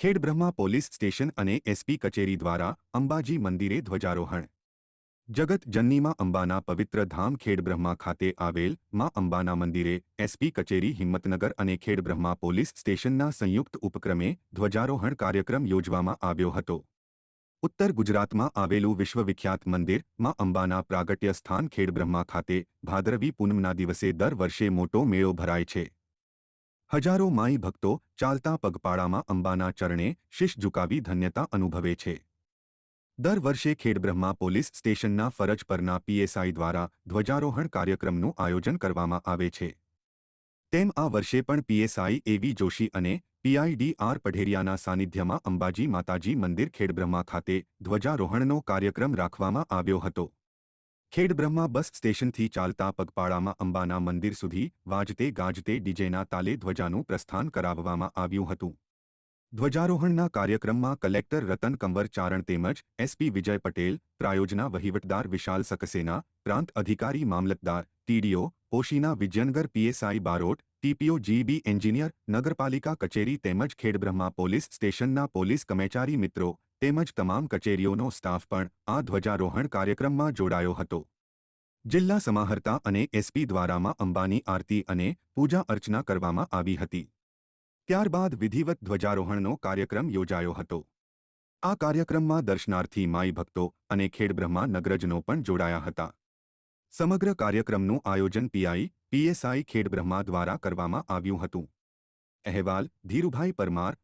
Khedbrahma police station અને SP કચેરી દ્વારા અંબાજી મંદિરે ધ્વજારોહણ. જગત જન્નીમાં અંબાના પવિત્ર ધામ ખેડબ્રહ્મા ખાતે આવેલમાં અંબાના મંદિરે એસપી કચેરી હિંમતનગર અને ખેડબ્રહ્મા પોલીસ સ્ટેશનના સંયુક્ત ઉપક્રમે ધ્વજારોહણ કાર્યક્રમ યોજવામાં આવ્યો હતો. ઉત્તર ગુજરાતમાં આવેલું વિશ્વવિખ્યાત મંદિરમાં અંબાના પ્રાગટ્ય સ્થાન ખેડબ્રહ્મા ખાતે ભાદરવી પૂનમના દિવસે દર વર્ષે મોટો મેળો ભરાય છે. હજારો માઈ ભક્તો ચાલતા પગપાળામાં અંબાના ચરણે શીશ ઝુકાવી ધન્યતા અનુભવે છે. દર વર્ષે ખેડબ્રહ્મા પોલીસ સ્ટેશનના ફરજ પરના પીએસઆઈ દ્વારા ધ્વજારોહણ કાર્યક્રમનું આયોજન કરવામાં આવે છે. તેમ આ વર્ષે પણ પીએસઆઈ એવી જોશી અને પીઆઈડી આર પઢેરિયાના સાનિધ્યમાં અંબાજી માતાજી મંદિર ખેડબ્રહ્મા ખાતે ધ્વજારોહણનો કાર્યક્રમ રાખવામાં આવ્યો હતો. ખેડબ્રહ્મા બસ સ્ટેશનથી ચાલતા પગપાળામાં અંબાના મંદિર સુધી વાજતે ગાજતે ડીજેના તાલે ધ્વજાનું પ્રસ્થાન કરાવવામાં આવ્યું હતું. ધ્વજારોહણના કાર્યક્રમમાં કલેક્ટર રતન કંવર ચારણ તેમજ એસપી વિજય પટેલ, પ્રાયોજના વહીવટદાર વિશાલ સકસેના, પ્રાંત અધિકારી મામલતદાર, TDO, ઓશીના Vijaynagar PSI Barot, TPO GB engineer, નગરપાલિકા કચેરી તેમજ ખેડબ્રહ્મા પોલીસ સ્ટેશનના પોલીસ કમેચારી મિત્રો તેમજ તમામ કચેરીઓનો સ્ટાફ પણ આ ધ્વજારોહણ કાર્યક્રમમાં જોડાયો હતો. જિલ્લા સમાહર્તા અને એસપી દ્વારામાં અંબાની આરતી અને પૂજા અર્ચના કરવામાં આવી હતી. ત્યારબાદ વિધિવત ધ્વજારોહણનો કાર્યક્રમ યોજાયો હતો. આ કાર્યક્રમમાં દર્શનાર્થી માઈ ભક્તો અને ખેડબ્રહ્મા નગરજનો પણ જોડાયા હતા. સમગ્ર કાર્યક્રમનું આયોજન પીઆઈ, પીએસઆઈ ખેડબ્રહ્મા દ્વારા કરવામાં આવ્યું હતું. અહેવાલ, ધીરુભાઈ પરમાર